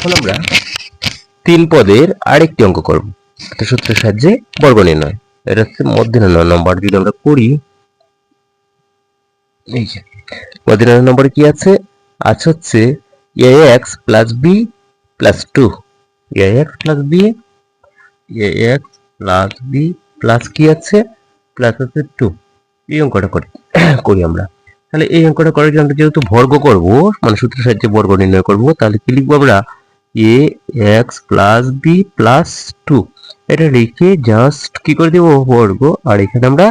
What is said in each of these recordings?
এখন আমরা তিন পদের আরেকটি অঙ্ক করব। একটা সূত্রের সাহায্যে বর্গ নির্ণয়। এটা হচ্ছে মধ্যে নম্বর যদি আমরা করি মধ্যে নম্বরে কি আছে? আছে হচ্ছে a x plus b plus two a x plus b a x plus b plus কি আছে? প্লাস হচ্ছে টু এই অঙ্কটা করি করি আমরা। তাহলে এই অঙ্কটা করার জন্য আমরা যেহেতু বর্গ করব মানে সূত্রের সাহায্যে বর্গ নির্ণয় করব, তাহলে কি লিখব আমরা? A x plus b plus two এটা লিখে জাস্ট কি করে দিব? বর্গ। আর এখানে আমরা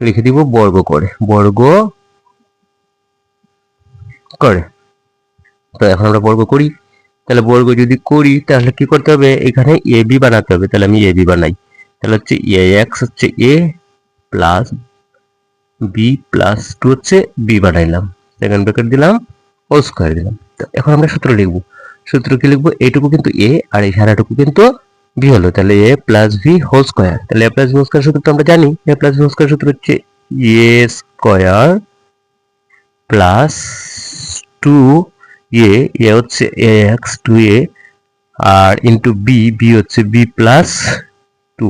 লিখে দিব বর্গ করে। বর্গ করে। তো এখন আমরা বর্গ করি। তাহলে বর্গ যদি করি, তাহলে কি করতে হবে? এখানে এ বি বানাতে হবে। তাহলে আমি এ বি বানাই। তাহলে হচ্ছে এ এক্স হচ্ছে a plus b plus two হচ্ছে বি বানাইলাম। সেকেন্ড ব্র্যাকেট দিলাম ও স্কোয়ার দিলাম। এখন আমরা সূত্র লিখব। সূত্র কি লিখব? এইটুকু কিন্তু এ আর এই সারাটুকু কিন্তু বি হলো। তাহলে a plus b whole square তাহলে a plus b whole square সূত্র তো আমরা জানি। A plus b whole square সূত্র হচ্ছে a square plus two a a হচ্ছে এ এক্স টু এ আর ইন্টু বি বি হচ্ছে বি প্লাস টু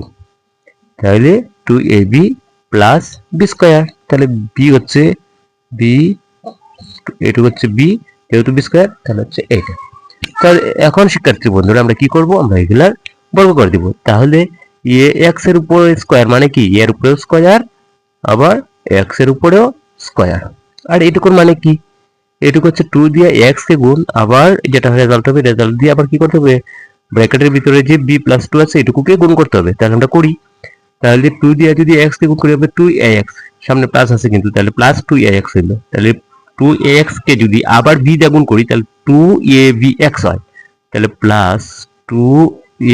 তাহলে two a b plus b square তাহলে বি হচ্ছে বি এটুকু হচ্ছে বি যেহেতু বি স্কোয়ার তাহলে হচ্ছে এইটা এখন শিক্ষার্থী বন্ধুরা, আমরা কি করব? আমরা এগুলার বর্গ করে দিব। তাহলে এ এক্সের উপর স্কোয়ার মানে কি? এর উপরে স্কোয়ার আবার এক্সের উপরেও স্কোয়ার আর এটুকুর মানে কি? এটুকু হচ্ছে টু দিয়ে এক্স কে গুণ, আবার যেটা রেজাল্ট হবে রেজাল্ট দিয়ে আবার কি করতে হবে? ব্র্যাকেটের ভিতরে যে বি প্লাস টু আছে এটুকুকে গুণ করতে হবে। তাহলে আমরা করি। তাহলে টু দিয়ে যদি এক্স কে গুণ করি, হবে টু এ এক্স সামনে প্লাস আছে কিন্তু, তাহলে প্লাস টু এ এক্স হইল। তাহলে টু এ এক্স কে যদি আবার বি দিয়ে করি, তাহলে টু এ বি এক্স হয়। তাহলে plus two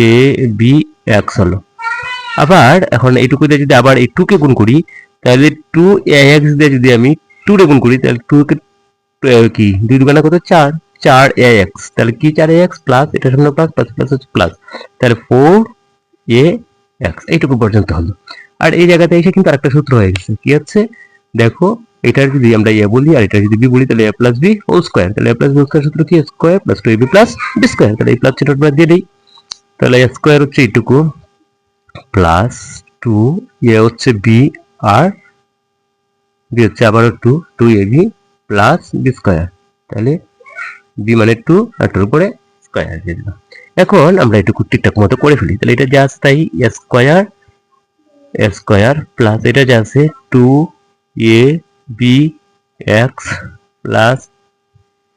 a b x হলো। আবার এখন এইটুকু দিয়ে যদি আবার এই টু কে গুণ করি, তাহলে টু এ এক্স দিয়ে যদি আমি টু রে গুণ করি, তাহলে টু কে দুই দুগানা কত? চার। চার এ এক্স তাহলে কি চার এ এক্স প্লাস এটা সামনে প্লাস প্লাস প্লাস হচ্ছে প্লাস তাহলে ফোর এ এক্স এইটুকু পর্যন্ত হলো। আর এই জায়গাতে এসে কিন্তু আরেকটা সূত্র হয়ে গেছে। কি হচ্ছে? দেখো এটার যদি আমরা এ বলি আর এটা যদি বি বলি, তাহলে a plus b whole square তাহলে এ প্লাস বি স্কোয়ার সূত্র কি? Square plus two b plus b square তাহলে এই প্লাস চিহ্নটা আমরা দিয়ে দিই। তাহলে এ স্কোয়ার হচ্ছে এইটুকু প্লাস টু এ হচ্ছে বি আর বি হচ্ছে আবারও two two a b plus b square তাহলে বি মানে টু আর টুর উপরে স্কোয়ার দিয়ে দিলাম। এখন আমরা এটুকু ঠিকঠাক মতো করে ফেলি। তাহলে এটা যা আছে তাই স্কোয়ার স্কোয়ার প্লাস এটা যা আছে two a b x plus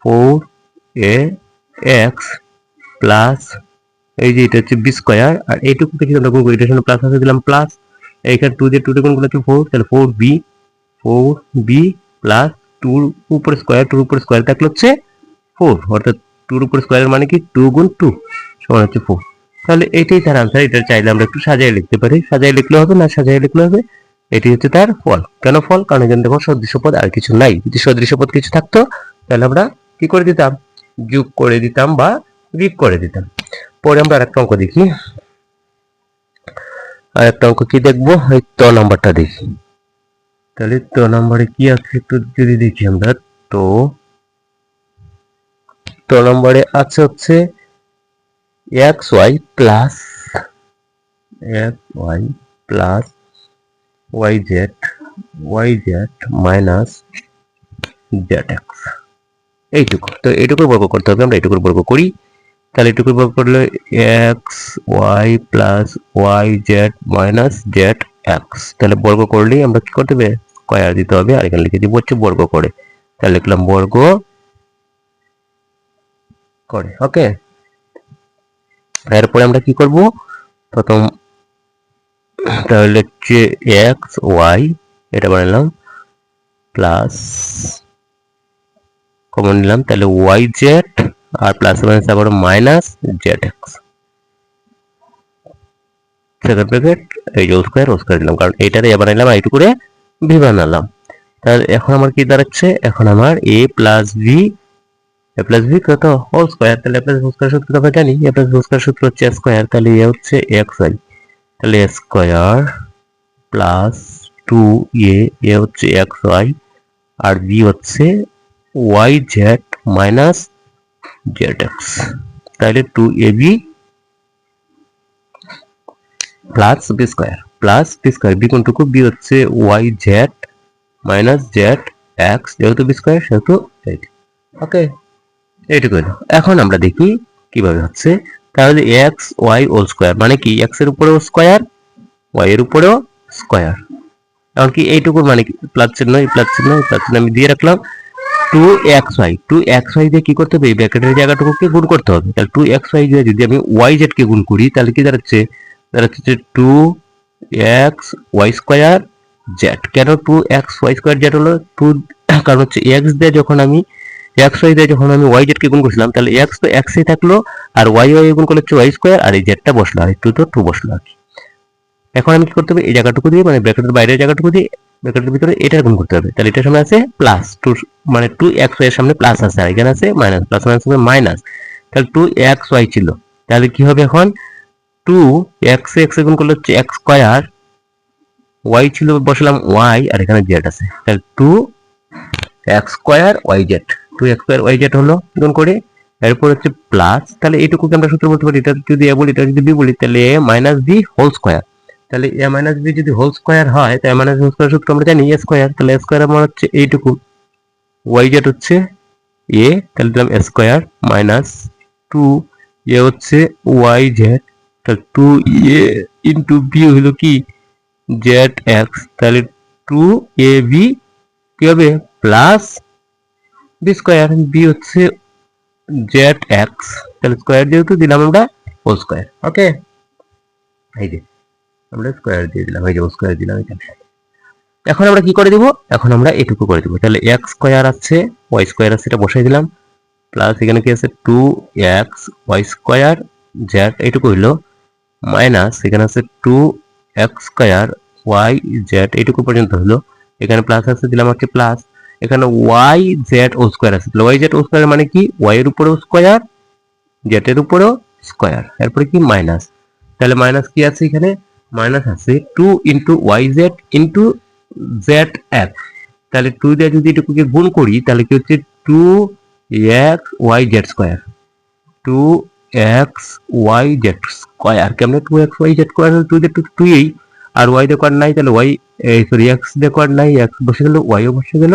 four a x plus এই যে এটা হচ্ছে বি স্কোয়ার আর এইটুকু থেকে আমরা গুণ করি। এটার সামনে প্লাস আছে, দিলাম প্লাস এইখানে টু দিয়ে টু দিয়ে গুণ করলে হচ্ছে ফোর তাহলে four b four b plus টুর উপরে স্কোয়ার টুর উপরে স্কোয়ার থাকলে হচ্ছে ফোর অর্থাৎ টুর উপরে স্কোয়ারের মানে কি টু গুণ টু সমান হচ্ছে ফোর তাহলে এটাই তার আনসার এটা চাইলে আমরা একটু সাজাই লিখতে পারি। সাজাই লিখলে হবে, না সাজাই লিখলে হবে? এটি হচ্ছে তার ফল। কেন ফল? কারণ এখানে দেখো সদৃশ্য পদ আর কিছু নাই। যদি সদৃশ্য পদ কিছু থাকতো, তাহলে আমরা কি করে দিতাম? যোগ করে দিতাম বা বিয়োগ করে দিতাম। পরে আমরা আরেকটা অঙ্ক দেখি। আর একটা অঙ্ক কি দেখব? এই ত নাম্বারটা দেখি। তাহলে ত নাম্বারে কি আছে একটু যদি দেখি আমরা। তো। ত নম্বরে আছে হচ্ছে x y plus, x y plus y z y z minus z x এইটুকু। তো এইটুকুর বর্গ করতে হবে, আমরা এইটুকুর বর্গ করি। তাহলে এইটুকুর বর্গ করলে x y plus y z minus z x তাহলে বর্গ করলেই আমরা কি করতে হবে? স্কয়ার দিতে হবে, আর এখানে লিখে দিব হচ্ছে বর্গ করে। তাহলে লিখলাম বর্গ করে ওকে এরপরে আমরা কি করব? প্রথম তাহলে হচ্ছে এক্স ওয়াই এটা বানালাম প্লাস কমন নিলাম, তাহলে ওয়াই জেড আর প্লাস মাইনাস আবার minus z x second bracket এই যে স্কোয়ার ও স্কোয়ার দিলাম কারণ এইটারে এ বানাইলাম আইটু করে ভি বানালাম। তাহলে এখন আমার কি দাঁড়াচ্ছে? এখন আমার a plus v a plus v কত? হোল স্কোয়ার তাহলে এ প্লাস হোল স্কোয়ার সূত্র আমরা জানি এ প্লাস হোল স্কোয়ার সূত্র হচ্ছে স্কোয়ার তাহলে এ হচ্ছে এক্স ওয়াই তাহলে square plus two a a হচ্ছে এক্স ওয়াই, আর বি হচ্ছে y z minus z x. তাহলে two a b plus b square, plus b square, b কোনটুকু? B হচ্ছে y z minus z x, যেহেতু b square, সেহেতু okay এইটুকু এখন আমরা দেখি কীভাবে হচ্ছে তাহলে এক্স ওয়াই হোল স্কোয়ার মানে কি? এক্সের উপরেও স্কোয়ার ওয়াই এর উপরেও স্কোয়ার এমনকি এইটুকুর মানে কি? প্লাস চিহ্ন, এই প্লাস চিহ্ন, এই প্লাস চিহ্ন আমি দিয়ে রাখলাম। Two x y two x y দিয়ে কি করতে হবে? এই ব্র্যাকেটের জায়গাটুকুকে গুণ করতে হবে। তাহলে টু এক্স ওয়াই দিয়ে যদি আমি ওয়াই জেড কে গুণ করি, তাহলে কি দাঁড়াচ্ছে? দাঁড়াচ্ছে two x y square z কেন two x y square z হলো? টু কারণ হচ্ছে এক্স দিয়ে যখন আমি এক্স ওয়াই দিয়ে যখন আমি ওয়াই জেড কে গুণ করছিলাম, তাহলে এক্স তো এক্সই থাকল আর ওয়াই ওয়াই গুণ করলে হচ্ছে ওয়াই স্কোয়ার আর এই জেডটা বসল, আর টু তো টু বসল আর কি। এখন আমি কি করতে হবে? এই জায়গাটুকু দিয়ে মানে ব্র্যাকেটের বাইরের জায়গাটুকু দিয়ে ব্র্যাকেটের ভিতরে এটার গুণ করতে হবে। তাহলে এটার সামনে আছে প্লাস টু মানে টু এক্স ওয়াই এর সামনে প্লাস আছে, আর এখানে আছে মাইনাস প্লাস মাইনাস মাইনাস তাহলে টু এক্স ওয়াই ছিল। তাহলে কি হবে এখন? টু এক্স এক্স গুণ করলে হচ্ছে এক্স স্কোয়ার ওয়াই ছিল, বসালাম ওয়াই আর এখানে জেড আছে। তাহলে two x square y z two x square y z হলো, গুণ করে, এরপর হচ্ছে প্লাস তাহলে এইটুকুকে আমরা সূত্র বলতে পারি, এটা যদি এ বলি, এটা যদি বি বলি, তাহলে a minus b whole square তাহলে এ মাইনাস বি যদি হোল স্কোয়ার হয়, তাহলে মাইনাস হোল স্কোয়ার সূত্র আমরা জানি এ স্কোয়ার তাহলে এ স্কোয়ার আমার হচ্ছে এইটুকু ওয়াই জেড হচ্ছে এ তাহলে দিলাম a square minus two a হচ্ছে ওয়াই জেড তাহলে টু এ ইন্টু বি হলো কি? জেড এক্স তাহলে টু এ বি কি হবে? প্লাস বি স্কোয়ার বি হচ্ছে জেড এক্স তাহলে স্কোয়ার যেহেতু দিলাম আমরা হোল স্কোয়ার ওকে এই যে আমরা স্কোয়ার দিয়ে দিলাম এই যে স্কোয়ার দিলাম এখানে এখন আমরা কি করে দিব? এখন আমরা এটুকু করে দিব। তাহলে এক্স স্কোয়ার আছে ওয়াই স্কোয়ার আছে, এটা বসাই দিলাম। প্লাস এখানে কি আছে? Two x y square z এইটুকু হইল। মাইনাস এখানে আছে two x square y z এইটুকু পর্যন্ত হলো এখানে প্লাস আছে, দিলাম হচ্ছে প্লাস এখানে ওয়াই জেড ও স্কোয়ার আছে। ওয়াই জেড ও স্কোয়ার মানে কি? ওয়াই এর উপরেও স্কোয়ার জেড এর উপরেও স্কোয়ার এরপরে কি? মাইনাস তাহলে মাইনাস কি আছে এখানে? মাইনাস আছে two into y z into z x তাহলে টু দিয়ে যদি এটুকুকে গুণ করি, তাহলে কি হচ্ছে? Two x y z square two x y z square কেমন two x y z square two দিয়ে টু এই আর ওয়াই দিয়ে কর নাই, তাহলে ওয়াই সরি এক্স দিয়ে কর নাই এক্স বসে গেল ওয়াইও বসে গেল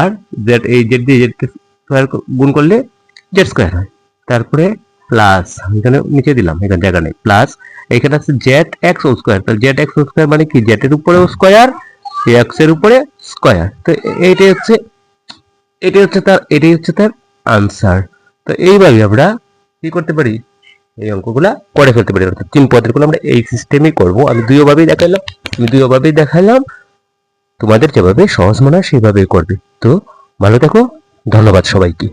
আর জেড এই জেড দিয়ে জেড স্কোয়ার গুণ করলে জেড স্কোয়ার হয়। তারপরে প্লাস এখানে নিচে দিলাম, এখানে জায়গা নেই। প্লাস এখানে আছে জেড এক্স ও স্কোয়ার তাহলে জেড এক্স ও স্কোয়ার মানে কি? জেড এর উপরে স্কোয়ার এক্সের উপরে স্কোয়ার তো এইটাই হচ্ছে, এটাই হচ্ছে তার, এটাই হচ্ছে তার আনসার তো এইভাবে আমরা কি করতে পারি? এই অঙ্কগুলা করে ফেলতে পারি। অর্থাৎ তিন পদেরগুলো আমরা এই সিস্টেমেই করব। আমি দুইভাবেই দেখাইলাম, আমি দুইভাবেই দেখাইলাম। তোমাদের যেভাবে সহজ মনে হয় সেভাবেই করবে। তো ভালো থাকো ধন্যবাদ সবাইকে।